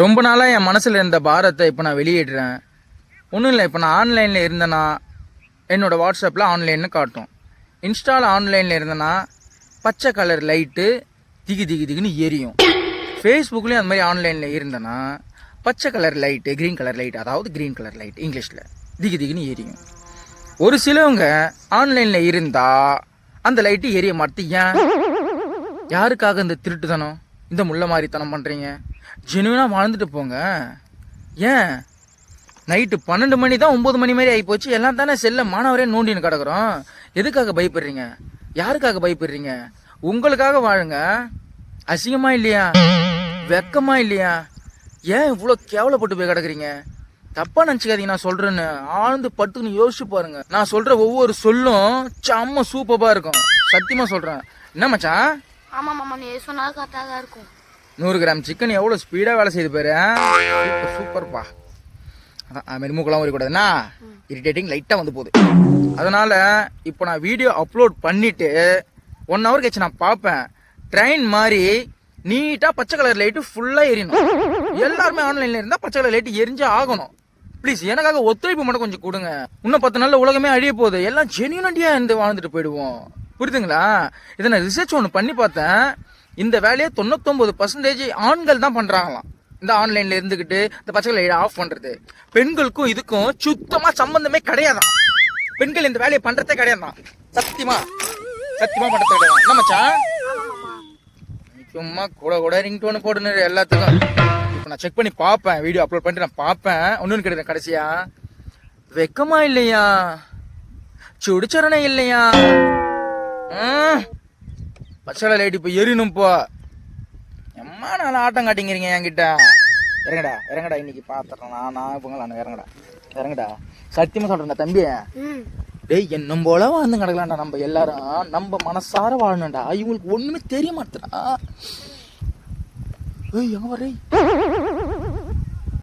ரொம்ப நாளாக என் மனசில் இருந்த பாரத்தை இப்போ நான் வெளியிடுறேன். ஒன்றும் இல்லை இப்போ நான் ஆன்லைனில் இருந்தேன்னா என்னோடய வாட்ஸ்அப்பில் ஆன்லைன்னு காட்டும். இன்ஸ்டாவில் ஆன்லைனில் இருந்தேன்னா பச்சை கலர் லைட்டு திகி திகி திகின்னு எரியும். ஃபேஸ்புக்லேயும் அந்த மாதிரி ஆன்லைனில் இருந்தேன்னா பச்சை colour light green colour light அதாவது க்ரீன் கலர் லைட் இங்கிலீஷில் திகி திகின்னு எரியும். ஒரு சிலவங்க ஆன்லைனில் இருந்தால் அந்த லைட்டு எரிய மாட்டேன் ஏன்? யாருக்காக இந்த திருட்டுத்தனம் இந்த முள்ள மாதிரித்தனம் பண்ணுறீங்க ஜெனுவனாக வாழ்ந்துட்டு போங்க. ஏன்? நைட்டு பன்னெண்டு மணி தான் ஒம்பது மணி மாதிரி ஆகிப்போச்சு எல்லாம் தானே செல்ல மாணவரே நோண்டின்னு கிடக்குறோம். எதுக்காக பயப்படுறீங்க? யாருக்காக பயப்படுறீங்க? உங்களுக்காக வாழுங்க. அசிங்கமா இல்லையா? வெக்கமா இல்லையா? ஏன் இவ்வளோ கேவலப்பட்டு போய் கிடக்குறீங்க? தப்பா நினச்சிக்காதீங்க நான் சொல்றேன்னு. ஆழ்ந்து பட்டுன்னு யோசிச்சு பாருங்க. நான் சொல்ற ஒவ்வொரு சொல்லும் செம்ம சூப்பராக இருக்கும். சத்தியமா சொல்றேன். என்ன மச்சான்? ஆமா மாமா நீ சொன்னால் கரெக்டாக தான் இருக்கும். நூறு கிராம் சிக்கன் எவ்வளோ ஸ்பீடாக வேலை செய்து பாரு சூப்பர்ப்பா அதான் அது மாதிரி மூக்கெல்லாம் வரக்கூடாதுன்னா இரிட்டேட்டிங் லைட்டாக வந்து போகுது. அதனால் இப்போ நான் வீடியோ அப்லோட் பண்ணிவிட்டு ஒன் ஹவர் கழிச்சு நான் பார்ப்பேன். ட்ரெயின் மாதிரி நீட்டாக பச்சை கலர் லைட்டு ஃபுல்லாக எரியணும். எல்லாருமே ஆன்லைனில் இருந்தால் பச்சை கலர் லைட்டு எரிஞ்சு ஆகணும். ப்ளீஸ் எனக்காக ஒத்துழைப்பு மட்டும் கொஞ்சம் கொடுங்க. இன்னும் பத்து நாளில் உலகமே அழிய போகுது. எல்லாம் ஜென்யூனடியாக இருந்து வாழ்ந்துட்டு போயிடுவோம். புரியுதுங்களா? இதை நான் ரிசர்ச் ஒன்று பண்ணி பார்த்தேன். இந்த வேலையை தொண்ணூத்தொம்பது பர்சன்டேஜ் ஆண்கள் தான் பண்ணுறாங்களாம் இந்த ஆன்லைனில் இருந்துக்கிட்டு இந்த பச்சை ஆஃப் பண்ணுறது பெண்களுக்கும் இதுக்கும் சுத்தமாக சம்மந்தமே கிடையாதான் பெண்கள் இந்த வேலையை பண்ணுறதே கிடையாதான் சத்தியமா? சத்தியமாக பண்ணுறது கிடையாது என்ன மச்சான்? சும்மா கூட கூட ரிங் டோன் போடுன்னு எல்லாத்துக்கும். இப்போ நான் செக் பண்ணி பார்ப்பேன். வீடியோ அப்லோட் பண்ணிட்டு நான் பார்ப்பேன். ஒன்றுன்னு கிடையாது கடைசியா. வெக்கமா இல்லையா? சுடிச்சரணை இல்லையா? ம். பச்சை லைட் இப்போ எரியணும் போ. எம்மா நான் ஆட்டம் காட்டிங்கிறீங்க என்கிட்ட. இறங்கடா இறங்கடா இன்னைக்கு பாத்துறேன் நான் நான் இவங்க இறங்கடா. இறங்கடா. சத்தியமா சொல்றேன்டா தம்பி. டேய் என்ன போல வாழ்ந்து கிடக்கலாம்டா நம்ம எல்லாரும். நம்ம மனசார வாழணும்டா. இவங்களுக்கு ஒண்ணுமே தெரிய மாட்டேடா ஏய் எங்க வர